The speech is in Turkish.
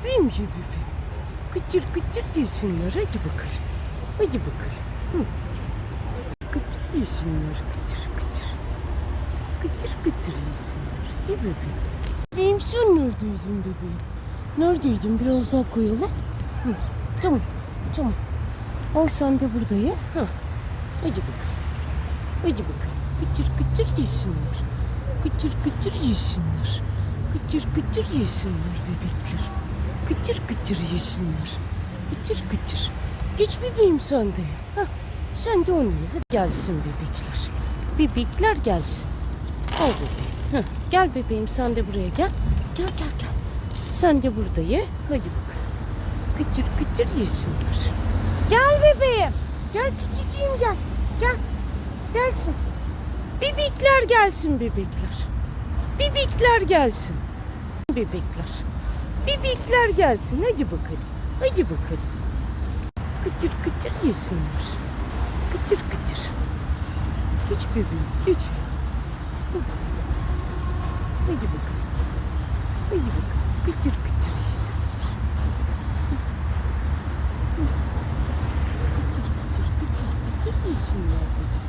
bebeğim ye bebeğim. Kıtır yesinler hadi bakalım. Hadi bakalım. Hı. Kıtır yesinler kıtır kıtır. Kıtır kıtır yesinler. Ye bebeğim. Bebeğim sen neredeydin bebeğim? Neredeydin? Biraz daha koyalım. Hı. Tamam. Tamam. Al sen de burada ye. Ha. Hadi bakalım. Hadi bakalım. Kıtır kıtır yesinler. Kıtır kıtır yesinler. Kıtır kıtır yesinler bebekler. Kıtır kıtır yesinler. Kıtır kıtır. Geç bebeğim sen de. Ha. Sen de onu ye. Hadi gelsin bebekler. Bebekler gelsin. Al bebeğim. Ha. Gel bebeğim sen de buraya gel. Gel gel gel. Sen de burada ye. Hadi bakalım. Kıtır kıtır yesinler. Gel bebeğim. Gel küçücüğüm gel. Gel. Gelsin. Bebekler gelsin bebekler. Bebekler gelsin. Bebekler. Bebekler gelsin acı bakın. Acı bakın. Kıçır kıçır yesinler. Kıçır kıçır. Geç bebeğim geç. Acı bakın. Acı bakın. Kıçır kıçır yesinler. Kıçır kıçır kıçır kıçır yesinler.